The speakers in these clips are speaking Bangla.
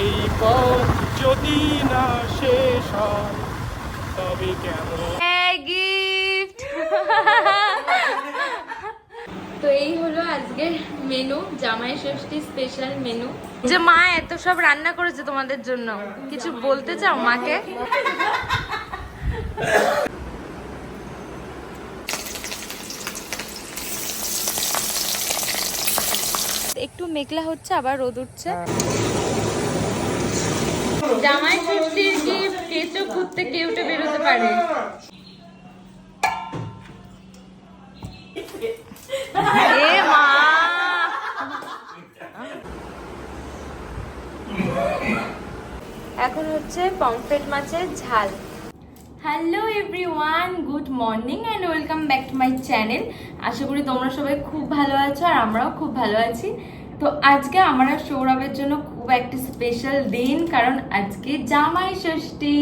এই পথ যদি না শেষ হয় তবে কেমন গিফট তো এই হলো আজকের মেনু জামাই ষষ্ঠী স্পেশাল মেনু যে মা এত সব রান্না করেছে তোমাদের জন্য। কিছু বলতে চাও মাকে? একটু মেঘলা হচ্ছে আবার রোদ উঠছে। জামাই ষষ্ঠীর গিফট কেঁচো ঘুরতে কেউটে বেরোতে পারে। এ মা। এখন হচ্ছে পমফ্রেট মাছের ঝাল। Hello everyone good morning and welcome back to my channel আশা করি তোমরা সবাই খুব ভালো আছো আর আমরাও খুব ভালো আছি। তো আজকে আমরা সৌরভের জন্য খুব একটা স্পেশাল দিন কারণ আজকে জামাই ষষ্ঠী।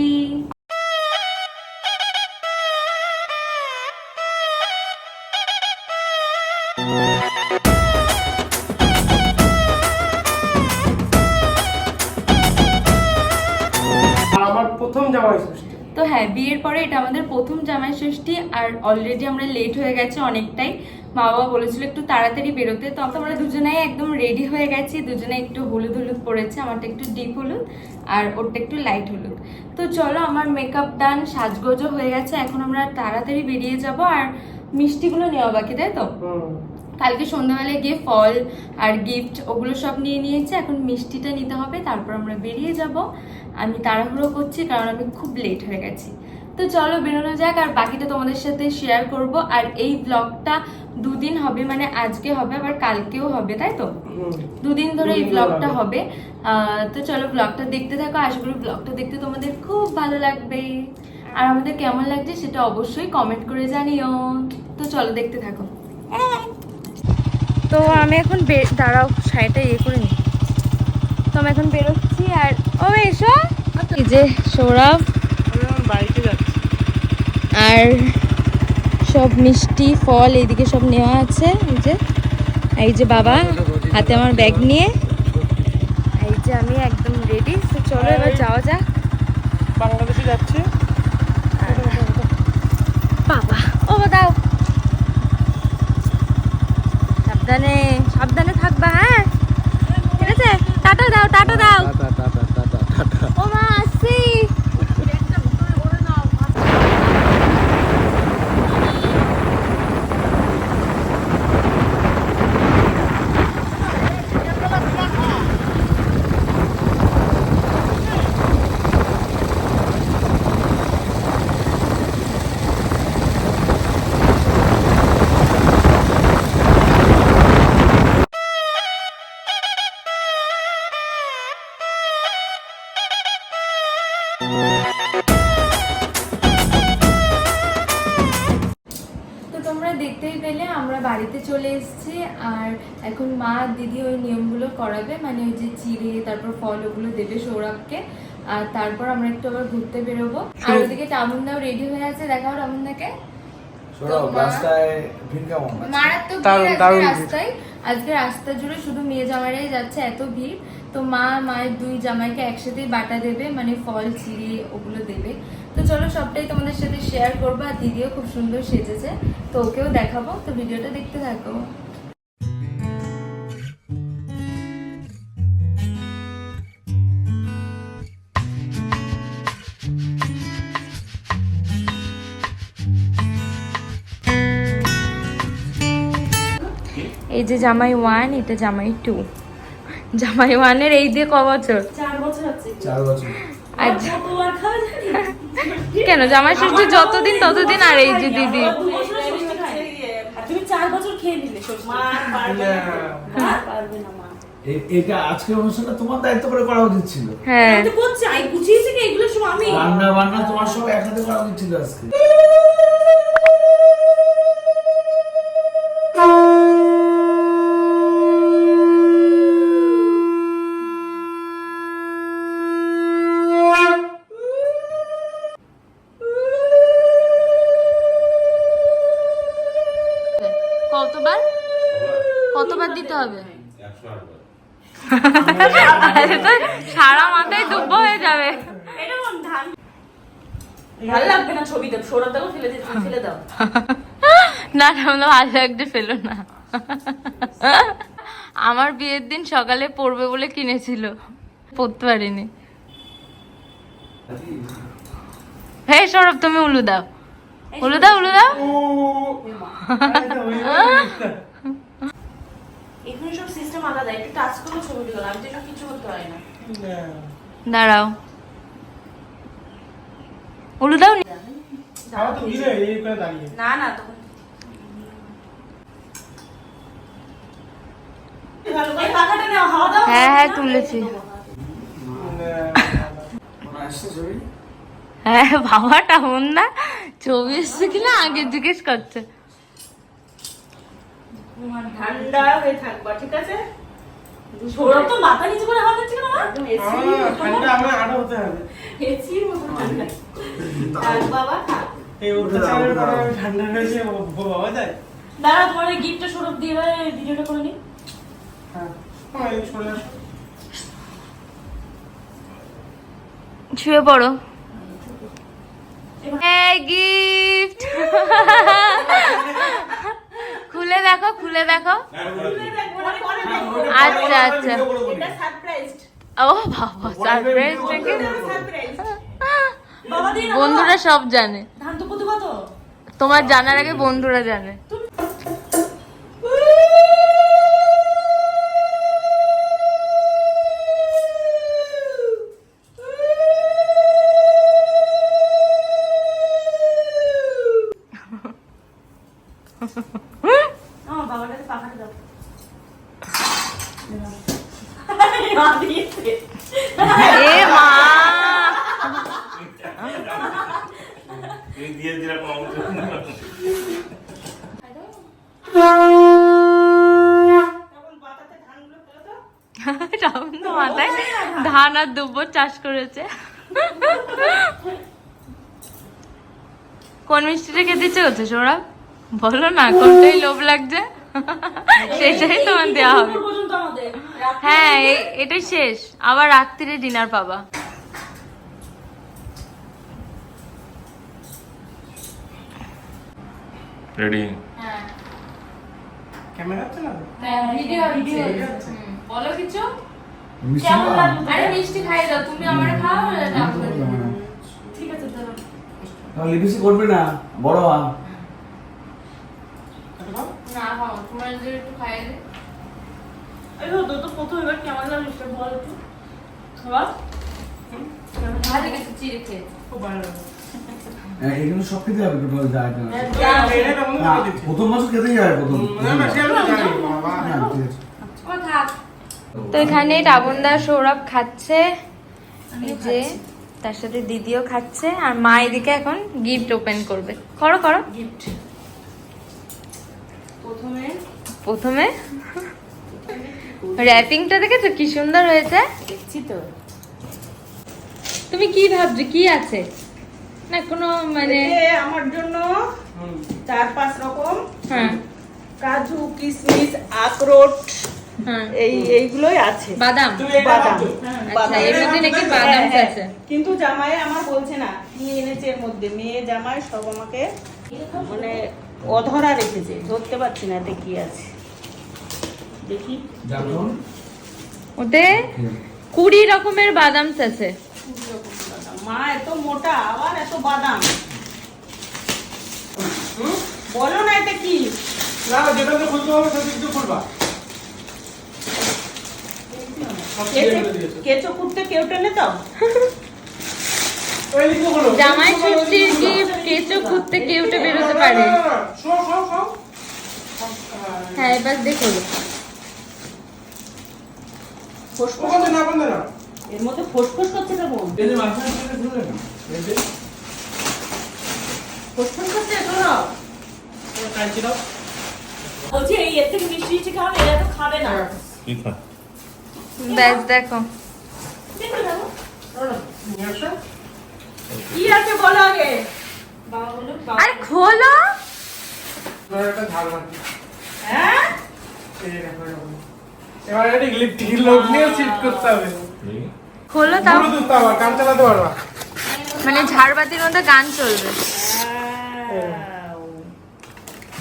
আমার প্রথম জামাই ষষ্ঠী। তো হ্যাঁ বিয়ের পরে এটা আমাদের প্রথম জামাই ষষ্ঠী আর অলরেডি আমরা লেট হয়ে গেছে অনেকটাই। মা বাবা বলেছিল একটু তাড়াতাড়ি বেরোতে। তো আমরা দুজনেই একদম রেডি হয়ে গেছি। দুজনে একটু হলুদ হলুদ পড়েছে আমারটা একটু ডিপ হলুদ আর ওরটা একটু লাইট হলুদ। তো চলো আমার মেকআপ ডান সাজগোজও হয়ে গেছে। এখন আমরা তাড়াতাড়ি বেরিয়ে যাব আর মিষ্টিগুলো নেওয়া বাকি তাই তো? কালকে সন্ধ্যাবেলায় গিয়ে ফল আর গিফট ওগুলো সব নিয়ে নিয়েছে। এখন মিষ্টিটা নিতে হবে তারপর আমরা বেরিয়ে যাব। আমি তাড়াহুড়ো করছি কারণ আমি খুব লেট হয়ে গেছি। তো চলো বেরোনো যাক আর বাকিটা তোমাদের সাথে শেয়ার করব। আর এই ব্লগটা দুদিন হবে মানে আজকে হবে আবার কালকেও হবে তাই তো? দুদিন ধরে এই ব্লগটা হবে। তো চলো ব্লগটা দেখতে থাকো আশা করি ব্লগটা দেখতে তোমাদের খুব ভালো লাগবে। আর আমাদের কেমন লাগছে সেটা অবশ্যই কমেন্ট করে জানিও। তো চলো দেখতে থাকো। তো আমি এখন বে- দাঁড়াও শাড়িটা ইয়ে করে নি। তো আমি এখন বেরোচ্ছি আর ও এসো। এই যে সৌরভ। বাড়িতে যাচ্ছি। আর সব মিষ্টি ফল এইদিকে সব নেওয়া আছে। এই যে এই যে বাবা হাতে আমার ব্যাগ নিয়ে। এই যে আমি একদম রেডি তো চলো এবার যাওয়া যাক। বাংলাদেশে যাচ্ছি। বাবা ও দাও। সাবধানে সাবধানে থাকবা হ্যাঁ? ঠিক আছে? টাটা দাও টাটা দাও। আর দিদি ওই নিয়মগুলো করাবে মানে ওই যে চিড়ে তারপর ফল ওগুলো দেবে সৌরভকে আর তারপর আমরা একটু আবার ঘুরতে বেরোবো। আর ওদিকে টামুনদাও রেডি হয়ে আছে দেখাও টামুনদাকে? মারাত্মক আজকে রাস্তায়। আজকে রাস্তা জুড়ে শুধু মেয়ে জামাইরাই যাচ্ছে এত ভিড়। তো মা মায়ের দুই জামাইকে একসাথেই বাটা দেবে মানে ফল চিড়ে ওগুলো দেবে। তো চলো সবটাই তোমাদের সাথে শেয়ার করব আর দিদিও খুব সুন্দর সেজেছে। তো ওকেও দেখাবো। তো ভিডিওটা দেখতে থাকো। এই যে জামাই ওয়ান এটা জামাই টু জামাই ওয়ানের এই দিয়ে ক বছর? আর কেন? জামাই ষষ্ঠী যতদিন ততদিন আর এই যে দিদি। তুমি চার বছর খেয়ে নিলে ষষ্ঠী পারবে না। মা এ- এটা আজকের অনুষ্ঠানটা তোমার দায়িত্ব করে করা উচিত ছিল। হ্যাঁ। আমি রান্না বান্না তোমার সব একসাথে করা উচিত ছিল আজকে। তো সারা মাথায় দুব্ব হয়ে যাবে। এটা কোন ধান? ভালো লাগবে না ছবিতে সৌরভ দেখো ফেলে দাও। না না আমরা ভালো লাগছে ফেলো না। আমার বিয়ের দিন সকালে পড়বে বলে কিনেছিল। পড়তে পারিনি। হে সৌরভ তুমি উলু দাও। উলু দাও উলু দাও। এখানে সব সিস্টেম আলাদা একটু টাচ করে ছবি দিল আমি তো কিছু করতে পারি না দাঁড়াও উলু দাও নি। না না তখন। হ্যাঁ, হ্যাঁ, তুলেছি। হ্যাঁ বাবাটা হন না ছবি এসছে কিনা আগে জিজ্ঞেস করছে ঠান্ডা হয়ে থাকবা ঠিক আছে? সৌরভ তো মাথা নিচু করে হাওয়া দিচ্ছে আমার ঠান্ডা আমার আরও হতে হবে। এসির মতো ঠান্ডা। থাক বাবা এই অত্যাচারের ঠান্ডা হয়েছে বাবা যায়। দাঁড়া তোমার গিফটটা সৌরভ দিয়ে এবার ভিডিওটা করে নি। হ্যাঁ। চলে আসো। শুয়ে পড়ো। এই গিফট। খুলে দেখো খুলে দেখো। আচ্ছা আচ্ছা। ও বাবা সারপ্রাইজ নাকি বন্ধুরা সব জানে। তোমার জানার আগে বন্ধুরা জানে। ধান আর দুব্বর চাষ করেছে। কোন মিষ্টিটা খেতে ইচ্ছে করছে সৌরভ? বলো না কোনটাই লোভ লাগছে? সেটাই তোমার দেওয়া হবে। হ্যাঁ এটাই শেষ। আবার রাত্রিরে ডিনার পাবা। রেডি ক্যামেরা আছে না? ভিডিও বলো কিছু? আরে মিষ্টি খাই দাও তুমি আমার খাও ঠিক আছে দাঁড়াও। লিপিসি করবে না বড় আম না খাও তোমার যদি একটু খাই দে এই তো তো প্রথম এবার কেমন লাগল সেটা বল একটু খাওয়া ভালো কিছু চিড়ে খেয়েছি খুব ভালো হ্যাঁ, এগুলো সব খেতে হবে টোটাল যা প্রথম খেতেই হবে প্রথম না না সে আমি জানি বাবা হ্যাঁ, ঠিক আছে। তো এখানে টাবনদা সৌরভ খাচ্ছে। যে তার সাথে দিদিও খাচ্ছে আর মা এদিকে এখন গিফট ওপেন করবে। করো করো। গিফট প্রথমে প্রথমে? র্যাপিংটা দেখেছ? কি সুন্দর হয়েছে। দেখছি তো। তুমি কি ভাবছ? কি আছে? না কোনো মানে আমার জন্য চার পাঁচ রকম। হ্যাঁ। কাজু কিশমিশ আখরোট এই এইগুলোই আছে। বাদাম। বাদাম। আচ্ছা এর মধ্যে নাকি বাদাম। হ্যাঁ, হ্যাঁ। আছে। কিন্তু জামাই আমার বলছে না কি এনেছে এর মধ্যে। মেয়ে জামাই সব আমাকে মানে অধরা রেখেছে। ধরতে পারছি না এতে কি আছে। দেখি? ওতে কুড়ি রকমের বাদাম আছে। মা এত মোটা আবার এত বাদাম। বলো না এটা কি। না যেটা তো খুলতে হবে সেটা একটু খুলবা সব কেঁচো কুটতে কেউ টেনে হলো জামাই ষষ্ঠীর গিফট কেঁচো খুঁজতে কেউটে বেরোতে পারে? হ্যাঁ এবার দেখো ফোসফোস ওখানে না বন্ধ না। এর মধ্যে ফোসফোস করছে কেমন। ফোসফোস বলছি এই এর থেকে মিষ্টি খাওয়া এরা তো খাবে না। কি ব্যাস দেখো। কি আছে বলো আগে? বাবা আর খোলো। হ্যাঁ? হলো তাও। মানে ঝাড়বাতির মধ্যে গান চলবে।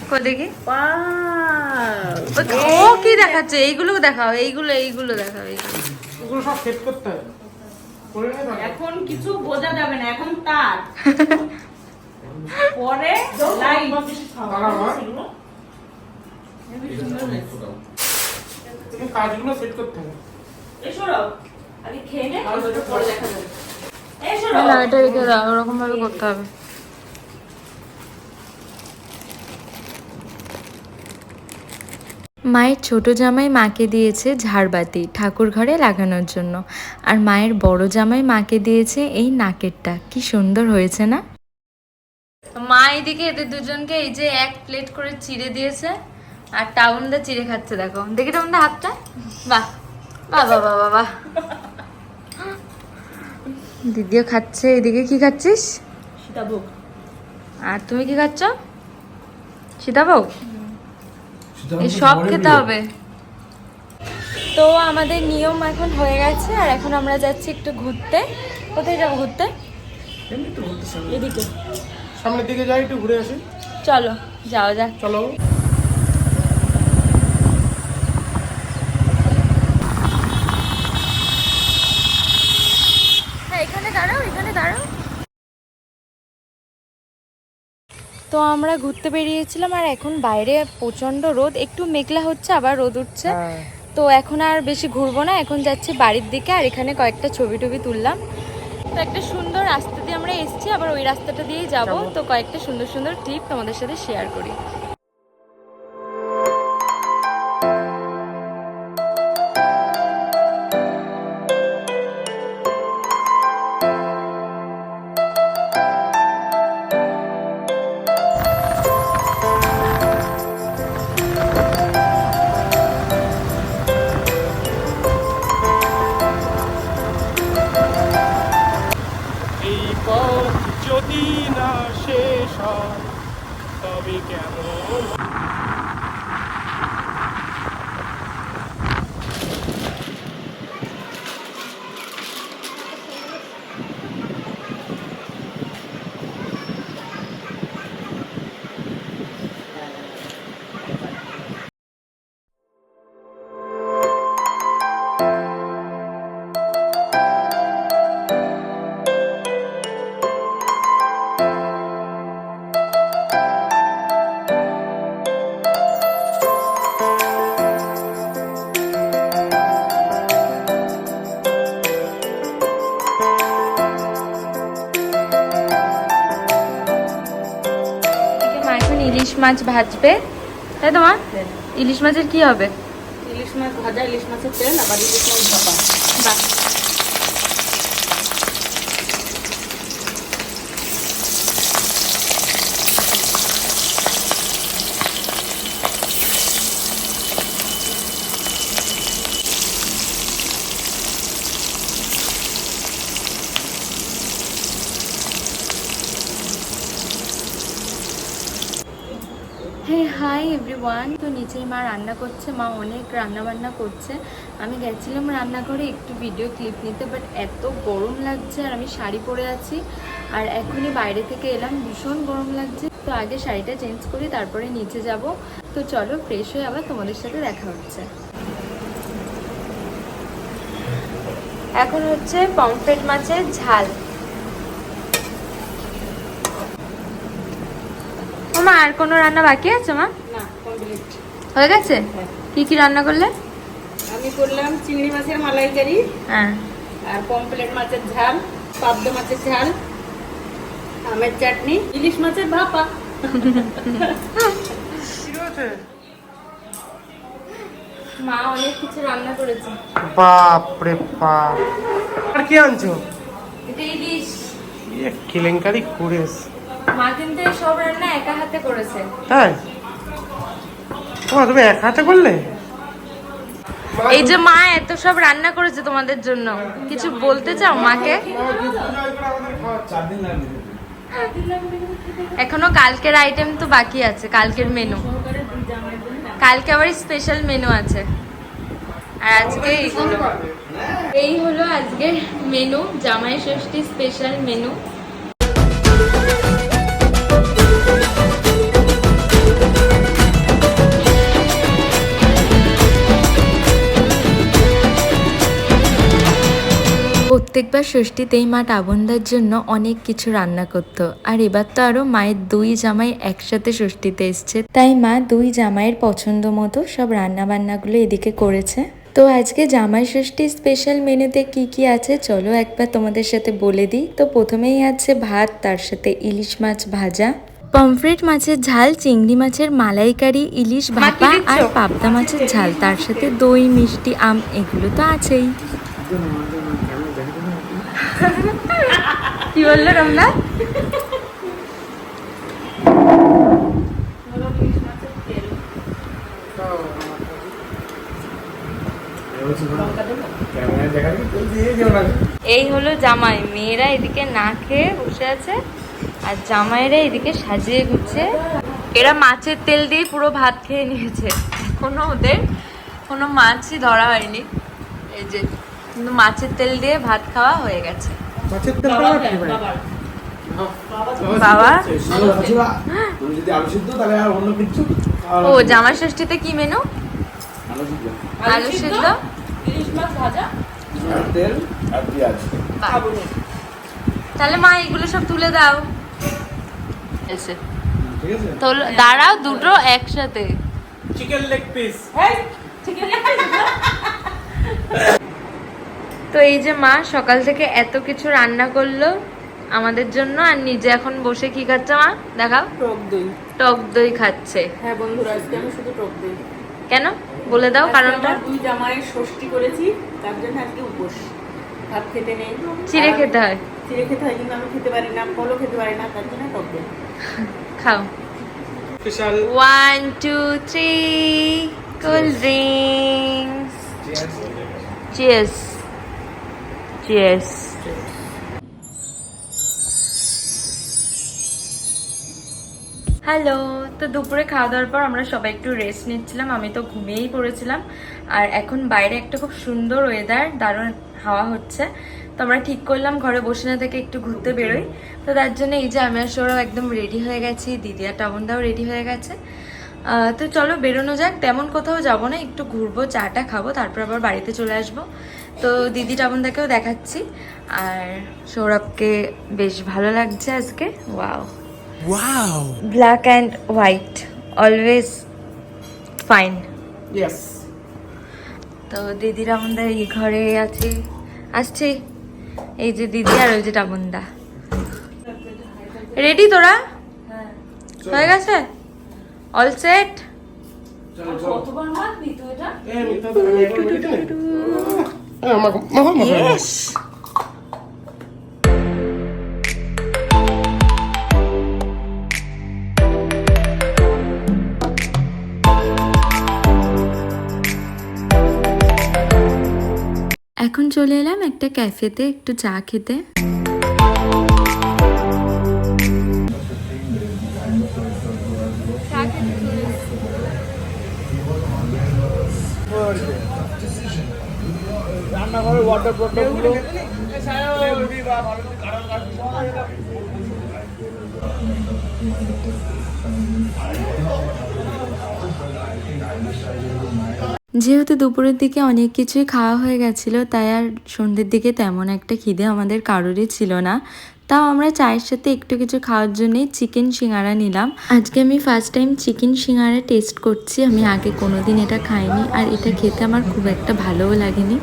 কো দেখি। ও ও কি দেখাচ্ছে? এইগুলো দেখাও এইগুলো এইগুলো দেখাও এইগুলো। ওগুলো সব সেট করতে হবে। এখন কিছু বোঝা যাবে না এখন তার। পরে লাইট কাজগুলো সেট করতে হবে। এসো আগে খেয়ে নে তারপরে পরে দেখা যাবে। এসো এটা রেখে দাও ওরকম ভাবে করতে হবে। মায়ের ছোট জামাই মাকে দিয়েছে ঝাড়বাতি ঠাকুর ঘরে লাগানোর জন্য। আর মায়ের বড় জামাই মাকে দিয়েছে এই নাকেরটা। কি সুন্দর হয়েছে না? মা এদিকে এদের দুজনকে এই যে এক প্লেট করে চিড়ে দিয়েছে আর টাউন দা চিড়ে খাচ্ছে দেখো। দেখি টাউন দা হাতটা। বাহ বাহ বাহ বাহ বাহ বাহ। দিদিও খাচ্ছে এদিকে কি খাচ্ছিস? সীতাভোগ। আর তুমি কি খাচ্ছ? সীতাভোগ? সব খেতে হবে। তো আমাদের নিয়ম এখন হয়ে গেছে আর এখন আমরা যাচ্ছি একটু ঘুরতে। কোথায় যাব ঘুরতে? এমনি তো বলতে সামনে এদিকে। সামনের দিকে যাই একটু ঘুরে আসি। চলো যাওয়া যাক। চলো হ্যাঁ এখানে দাঁড়াও এখানে দাঁড়াও তো আমরা ঘুরতে বেরিয়েছিলাম আর এখন বাইরে প্রচণ্ড রোদ একটু মেঘলা হচ্ছে আবার রোদ উঠছে। তো এখন আর বেশি ঘুরবো না এখন যাচ্ছি বাড়ির দিকে আর এখানে কয়েকটা ছবি টবি তুললাম। তো একটা সুন্দর রাস্তা দিয়ে আমরা এসছি আবার ওই রাস্তাটা দিয়েই যাব। তো কয়েকটা সুন্দর সুন্দর টিপ তোমাদের সাথে শেয়ার করি। মাছ ভাজবে। তাই তো মা? ইলিশ মাছের কি হবে? ইলিশ মাছ ভাজা ইলিশ মাছের তেল আবার ইলিশ মাছ ভাপা। বাহ হে হাই এভরিওয়ান মা রান্না করছে, মা অনেক রান্না বান্না করছে। আমি গেছিলাম রান্নাঘরে একটু ভিডিও ক্লিপ নিতে বাট এত গরম লাগছে আর আমি শাড়ি পরে আছি। আর এখনই বাইরে থেকে এলাম, ভীষণ গরম লাগছে। তো আগে শাড়িটা চেঞ্জ করি, তারপরে নিচে যাব। তো চলো ফ্রেশ হয়ে আবার তোমাদের সাথে দেখা হচ্ছে। এখন হচ্ছে পমফ্রেট মাছের ঝাল। মা আর কোনো রান্না বাকি আছে, মা? না কমপ্লিট হয়ে গেছে? কি কি রান্না করলে? আমি করলাম চিংড়ি মাছের মালাইকারি হ্যাঁ। আর পমপ্লেট মাছের ঝাল পাবদ মাছের ঝাল আমের চাটনি ইলিশ মাছের ভাপা। মা অনেক কিছু রান্না করেছে। বাপ রে বাপ। আর কি আনছো? এটা ইলিশ। ইয়ে কেলেঙ্কারি করেস মা কিন্তু সব রান্না একা হাতে করেছে। তাই? তুমি এক হাতে করলে? এই যে মা এত সব রান্না করেছে তোমাদের জন্য, কিছু বলতে চাও মাকে? এখনও কালকের আইটেম তো বাকি আছে, কালকের মেনু কালকে আবার স্পেশাল মেনু আছে। আর আজকে এই হলো আজকের মেনু জামাই ষষ্ঠী স্পেশাল মেনু প্রত্যেকবার ষষ্ঠীতেই মা টাবনদার জন্য অনেক কিছু রান্না করতো। আর এবার তো আরও মায়ের দুই জামাই একসাথে ষষ্ঠীতে এসছে। তাই মা দুই জামাইয়ের পছন্দ মতো সব রান্না বান্নাগুলো এদিকে করেছে। তো আজকে জামাই ষষ্ঠী স্পেশাল মেনুতে কি কি আছে চলো একবার তোমাদের সাথে বলে দিই। তো প্রথমেই আছে ভাত তার সাথে ইলিশ মাছ ভাজা। পমফ্রেট মাছের ঝাল চিংড়ি মাছের মালাইকারি ইলিশ ভাপা আর পাবদা মাছের ঝাল তার সাথে দই মিষ্টি আম এগুলো তো আছেই। কি বলল রমনা? এই হলো জামাই। মেয়েরা এদিকে না খেয়ে বসে আছে, আর জামাইরা এদিকে সাজিয়ে গুছে। এরা মাছের তেল দিয়ে পুরো ভাত খেয়ে নিয়েছে। কোনো ওদের কোনো মাছই ধরা হয়নি। এই যে কিন্তু মাছের তেল দিয়ে ভাত খাওয়া হয়ে গেছে। মাছের তেল বাবা ও জামাই ষষ্ঠীতে কি মেনু আলু সিদ্ধ। তাহলে মা এগুলো সব তুলে দাও। এসে। ঠিক আছে? তো দাঁড়াও দুটো একসাথে। চিকেন লেগ পিস এই, chicken leg piece না? তো এই যে মা সকাল থেকে এত কিছু রান্না করল আমাদের জন্য আর নিজে এখন বসে কি খাচ্ছে মা? দেখাও। টক দই। টক দই খাচ্ছে। হ্যাঁ বন্ধুরা আজকে আমি শুধু টক দই। কেন? বলে দাও কারণটা। দুই জামাইয়ের ষষ্ঠী করেছি তার জন্য আজকে উপোস। ভাত খেতে নেই। চিড়ে খেতে হয়। চিড়ে খেতে হয় কিন্তু আমি খেতে পারি না ফলও খেতে পারি না তার জন্য টক দই। খাও। Special. One two three cold drinks cheers cheers hello তো দুপুরে খাওয়া দাওয়ার পর আমরা সবাই একটু রেস্ট নিচ্ছিলাম। আমি তো ঘুমিয়েই পড়েছিলাম। আর এখন বাইরে একটা খুব সুন্দর ওয়েদার দারুণ হাওয়া হচ্ছে। তো আমরা ঠিক করলাম, ঘরে বসে না থেকে একটু ঘুরতে বেরোই। তো তার জন্য এই যে আমি সৌরভ একদম রেডি হয়ে গেছি, দিদি আর টাবনদাও রেডি হয়ে গেছে। তো চলো বেরোনো যাক। তেমন কোথাও যাব না, একটু ঘুরবো, চাটা খাব, তারপর আবার বাড়িতে চলে আসব। তো দিদি টাবনদাকেও দেখাচ্ছি। আর সৌরভকে বেশ ভালো লাগছে আজকে। Wow wow black and white always fine yes তো দিদির আমাদের এই ঘরে আছে। আসছে। এই যে দিদি আর ওই যে টাবুন্দা রেডি তোরা? হয়ে। গেছে? অল সেট চলো চলো। কতবার ভাত দিত এটা? এই I'm like, my home, বলি নাই। এই, আমার মাথা মাথা ইয়েস এখন চলে এলাম একটা ক্যাফেতে একটু চা খেতে যেহেতু দুপুরের দিকে অনেক কিছুই খাওয়া হয়ে গেছিল, তাই আর সন্ধ্যের দিকে তেমন একটা খিদে আমাদের কারোরই ছিল না। তাও আমরা চায়ের সাথে একটু কিছু খাওয়ার জন্যই চিকেন সিঙ্গারা নিলাম। আজকে আমি ফার্স্ট টাইম চিকেন সিঙ্গারা টেস্ট করছি, আমি আগে কোনোদিন এটা খাইনি, আর এটা খেতে আমার খুব একটা ভালোও লাগেনি।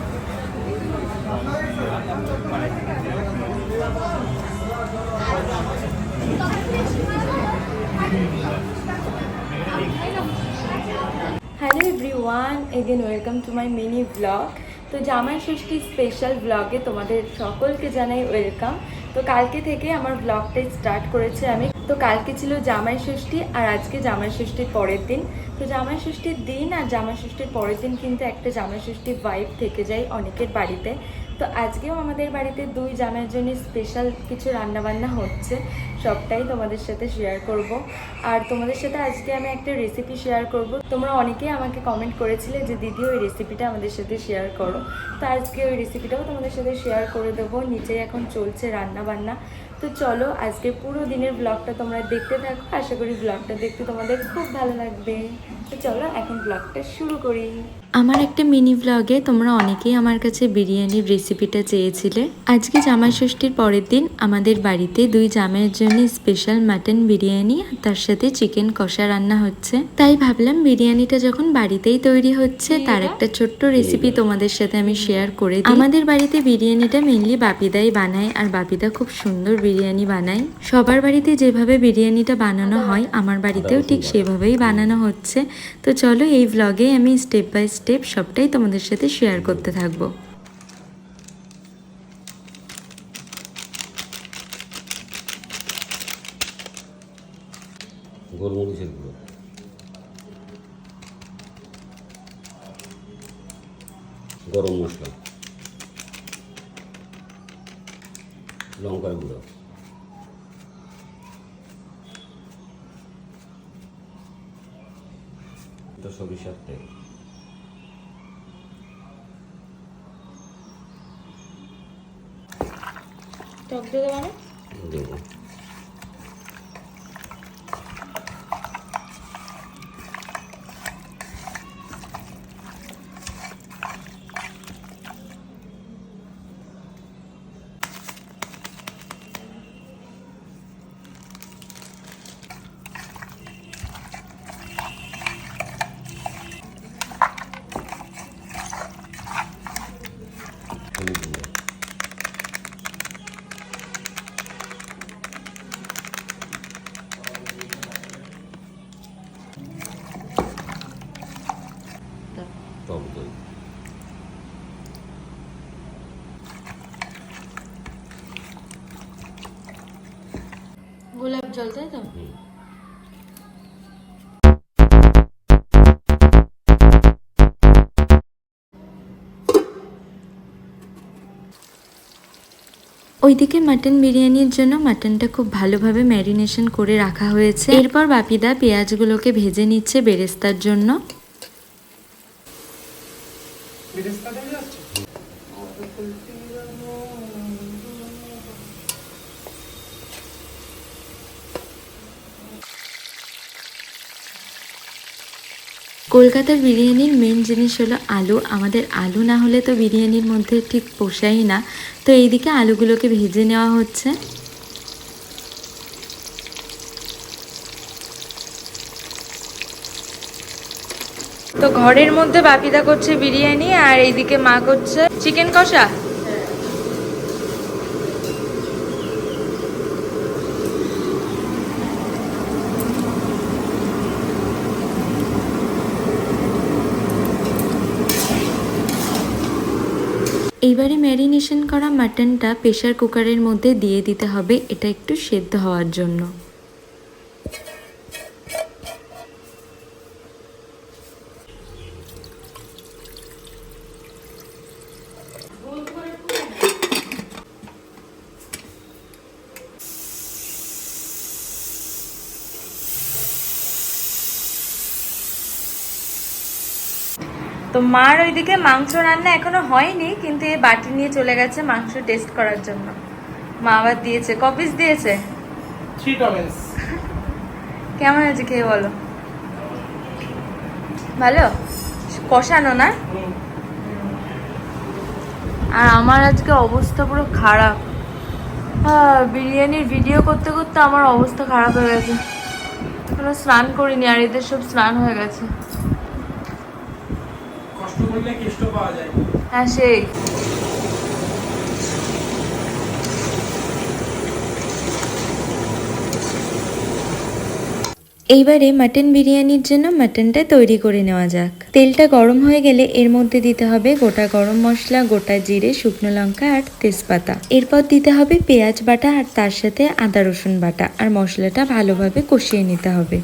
Everyone again welcome to my mini blog তো জামাই ষষ্ঠী স্পেশাল ব্লগে তোমাদের সকলকে জানাই ওয়েলকাম তো কালকে থেকে আমার ব্লগটাই স্টার্ট করেছে আমি। তো কালকে ছিল জামাই ষষ্ঠী আর আজকে জামাই ষষ্ঠীর পরের দিন। তো জামাই ষষ্ঠীর দিন আর জামাই ষষ্ঠীর পরের দিন কিন্তু একটা জামাই ষষ্ঠীর ভাইব থেকে যায় অনেকের বাড়িতে। তো আজকেও আমাদের বাড়িতে দুই জামের জন্য স্পেশাল কিছু রান্নাবান্না হচ্ছে, সবটাই তোমাদের সাথে শেয়ার করব। আর তোমাদের সাথে আজকে আমি একটা রেসিপি শেয়ার করব। তোমরা অনেকেই আমাকে কমেন্ট করেছিলে যে, দিদি, ওই রেসিপিটা আমাদের সাথে শেয়ার করো। তো আজকে ওই রেসিপিটাও তোমাদের সাথে শেয়ার করে দেবো। নিচেই এখন চলছে রান্না বান্না তো চলো, আজকে পুরো দিনের ব্লগটা তোমরা দেখতে থাকো। আশা করি ব্লগটা দেখতে তোমাদের খুব ভালো লাগবে। তো চলো, এখন ব্লগটা শুরু করি। আমার একটা মিনি ব্লগে তোমরা অনেকেই আমার কাছে বিরিয়ানির রেসিপিটা চেয়েছিলে। আজকে জামাই ষষ্ঠীর পরের দিন আমাদের বাড়িতে দুই জামাইয়ের জন্য স্পেশাল মাটন বিরিয়ানি আর তার সাথে চিকেন কষা রান্না হচ্ছে। তাই ভাবলাম বিরিয়ানিটা যখন বাড়িতেই তৈরি হচ্ছে তার একটা ছোট্ট রেসিপি তোমাদের সাথে আমি শেয়ার করে দিই। আমাদের বাড়িতে বিরিয়ানিটা মেনলি বাপিদাই বানায় আর বাপিদা খুব সুন্দর বিরিয়ানি বানায়। সবার বাড়িতে যেভাবে বিরিয়ানিটা বানানো হয় আমার বাড়িতেও ঠিক সেভাবেই বানানো হচ্ছে। তো চলো এই ভ্লগে আমি স্টেপ বাই স্টেপ সবটাই তোমাদের সাথে শেয়ার করতে থাকব। গুঁড়ো। গরম মশলা। লঙ্কার গুঁড়ো। সরিষার তেল টক দিয়ে দেবো দেবো জল তাই তো ওইদিকে মাটন বিরিয়ানির জন্য মাটনটা খুব ভালোভাবে ম্যারিনেশন করে রাখা হয়েছে। এরপর বাপিদা পেঁয়াজগুলোকে ভেজে নিচ্ছে বেরেস্তার জন্য। কলকাতার বিরিয়ানির মেন জিনিস হলো আলু। আমাদের আলু না হলে তো বিরিয়ানির মধ্যে ঠিক পোষাই না। তো এইদিকে আলুগুলোকে ভেজে নেওয়া হচ্ছে। তো ঘরের মধ্যে বাপিদা করছে বিরিয়ানি আর এইদিকে মা করছে চিকেন কষা। এইবারে ম্যারিনেশন করা মাটনটা প্রেশার কুকারের মধ্যে দিয়ে দিতে হবে, এটা একটু সেদ্ধ হওয়ার জন্য। মার ওইদিকে মাংস রান্না এখনও হয়নি কিন্তু এ বাটি নিয়ে চলে গেছে মাংস টেস্ট করার জন্য। মা আবার দিয়েছে। কপিস দিয়েছে? কেমন আছে খেয়ে বলো? ভালো? কষানো না? আর আমার আজকে অবস্থা পুরো খারাপ। বিরিয়ানির ভিডিও করতে করতে আমার অবস্থা খারাপ হয়ে গেছে। এখনও স্নান করিনি আর এদের সব স্নান হয়ে গেছে। করলে কেষ্ট পাওয়া যায়। হ্যাঁ সেই। এইবারে মাটন বিরিয়ানির জন্য মাটনটা তৈরি করে নেওয়া যাক। তেলটা গরম হয়ে গেলে এর মধ্যে দিতে হবে গোটা গরম মশলা গোটা জিরে শুকনো লঙ্কা আর তেজপাতা। এরপর দিতে হবে পেঁয়াজ বাটা আর তার সাথে আদা রসুন বাটা আর মশলাটা ভালোভাবে কষিয়ে নিতে হবে।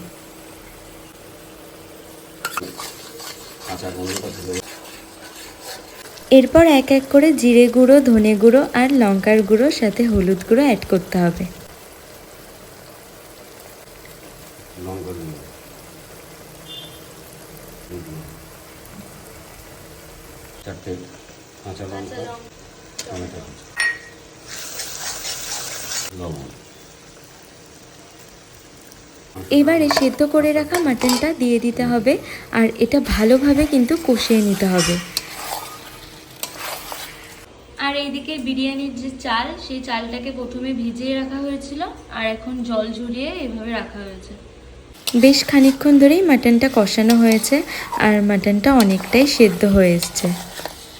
চলে এরপর এক এক করে জিরে গুঁড়ো ধনে গুঁড়ো আর লঙ্কার গুঁড়ো সাথে হলুদ গুঁড়ো অ্যাড করতে হবে। চারটে কাঁচা লঙ্কা টমেটো লবণ। এবারে সেদ্ধ করে রাখা মাটনটা দিয়ে দিতে হবে আর এটা ভালোভাবে কিন্তু কষিয়ে নিতে হবে। এইদিকে বিরিয়ানির যে চাল, সেই চালটাকে প্রথমে ভিজিয়ে রাখা হয়েছিল আর এখন জল ঝরিয়ে এভাবে রাখা হয়েছে। বেশ খানিকক্ষণ ধরেই মাটনটা কষানো হয়েছে আর মাটনটা অনেকটাই সেদ্ধ হয়ে এসছে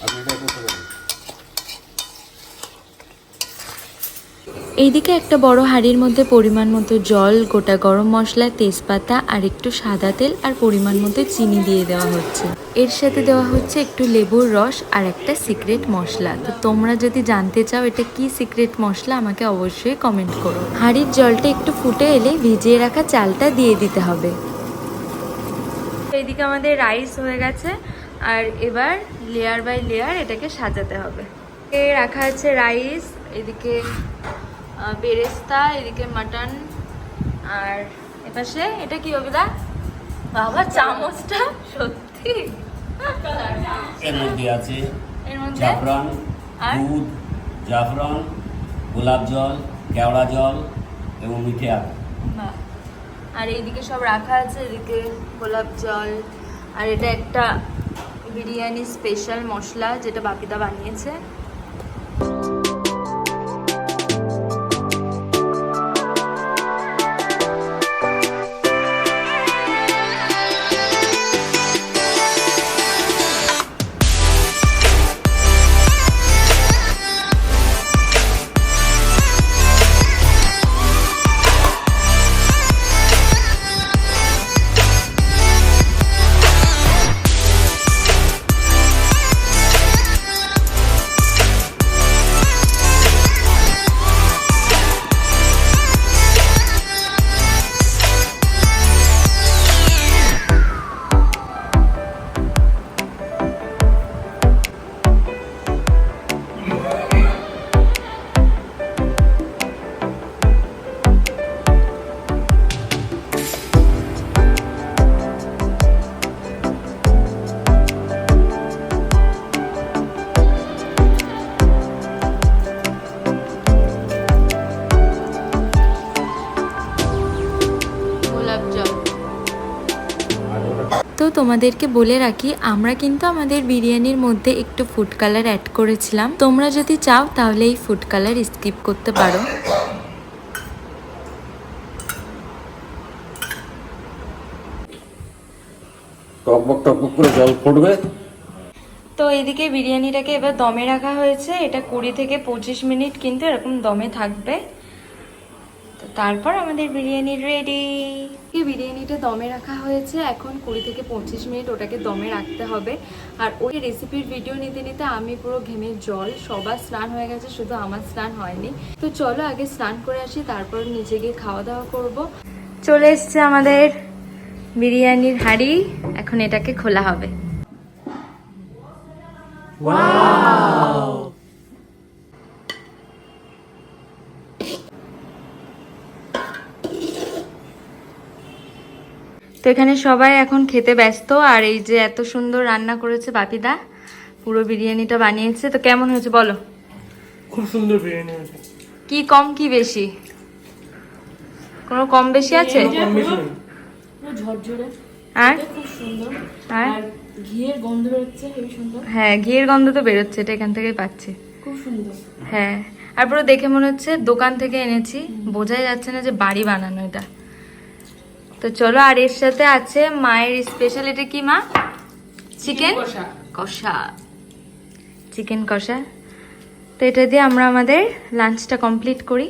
আপনি এটা করতে পারেন এইদিকে একটা বড় হাঁড়ির মধ্যে পরিমাণ মতো জল, গোটা গরম মশলা, তেজপাতা আর একটু সাদা তেল আর পরিমাণ মতো চিনি দিয়ে দেওয়া হচ্ছে। এর সাথে দেওয়া হচ্ছে একটু লেবুর রস আর একটা সিক্রেট মশলা। তো তোমরা যদি জানতে চাও এটা কি সিক্রেট মশলা, আমাকে অবশ্যই কমেন্ট করো। হাঁড়ির জলটা একটু ফুটে এলে ভিজিয়ে রাখা চালটা দিয়ে দিতে হবে। এইদিকে আমাদের রাইস হয়ে গেছে আর এবার লেয়ার বাই লেয়ার এটাকে সাজাতে হবে। রাখা আছে রাইস, এদিকে বেরেস্তা এদিকে মাটন আর এপাশে এটা কি হবে বাবা চামচটা সত্যি। এর মধ্যে আছে এর মধ্যে? জাফরান? দুধ জাফরান গোলাপ জল কেওড়া জল এবং মিঠে আদা আর এইদিকে সব রাখা আছে এদিকে গোলাপ জল। আর এটা একটা বিরিয়ানি স্পেশাল মশলা যেটা বাপিদা বানিয়েছে। তো তোমাদেরকে বলে রাখি আমরা কিন্তু আমাদের বিরিয়ানির মধ্যে একটু ফুড কালার অ্যাড করেছিলাম। তোমরা যদি চাও তাহলে এই ফুড কালার স্কিপ করতে পারো। টকবক টকবক করে জল ফুটবে তো এদিকে বিরিয়ানিটাকে এবার দমে রাখা হয়েছে। এটা কুড়ি থেকে পঁচিশ মিনিট কিন্তু এরকম দমে থাকবে। তারপর আমাদের বিরিয়ানি রেডি এই বিরিয়ানিটা দমে রাখা হয়েছে এখন কুড়ি থেকে পঁচিশ মিনিট ওটাকে দমে রাখতে হবে। আর ওই রেসিপির ভিডিও নিতে নিতে আমি পুরো ঘেমে জল সবার স্নান হয়ে গেছে শুধু আমার স্নান হয়নি। তো চলো আগে স্নান করে আসি তারপর নিচে গিয়ে খাওয়া দাওয়া করব। চলে এসছে আমাদের বিরিয়ানির হাঁড়ি এখন এটাকে খোলা হবে। তো এখানে সবাই এখন খেতে ব্যস্ত আর এই যে এত সুন্দর রান্না করেছে বাপিদা পুরো বিরিয়ানিটা বানিয়েছে। তো কেমন হয়েছে বলো? খুব সুন্দর বিরিয়ানি হয়েছে। কি কম কি বেশি? কোনো কম বেশি আছে। আর? আর? আর ঘিয়ের গন্ধ বেরোচ্ছে হ্যাঁ ঘিয়ের গন্ধ তো বেরোচ্ছে এটা এখান থেকেই পাচ্ছি। খুব সুন্দর। হ্যাঁ আর পুরো দেখে মনে হচ্ছে দোকান থেকে এনেছি। বোঝাই যাচ্ছে না যে বাড়ি বানানো এটা। তো চলো আর এর সাথে আছে মায়ের স্পেশাল এটা কি মা? চিকেন কষা। চিকেন কষা। তো এটা দিয়ে আমরা আমাদের লাঞ্চটা কমপ্লিট করি।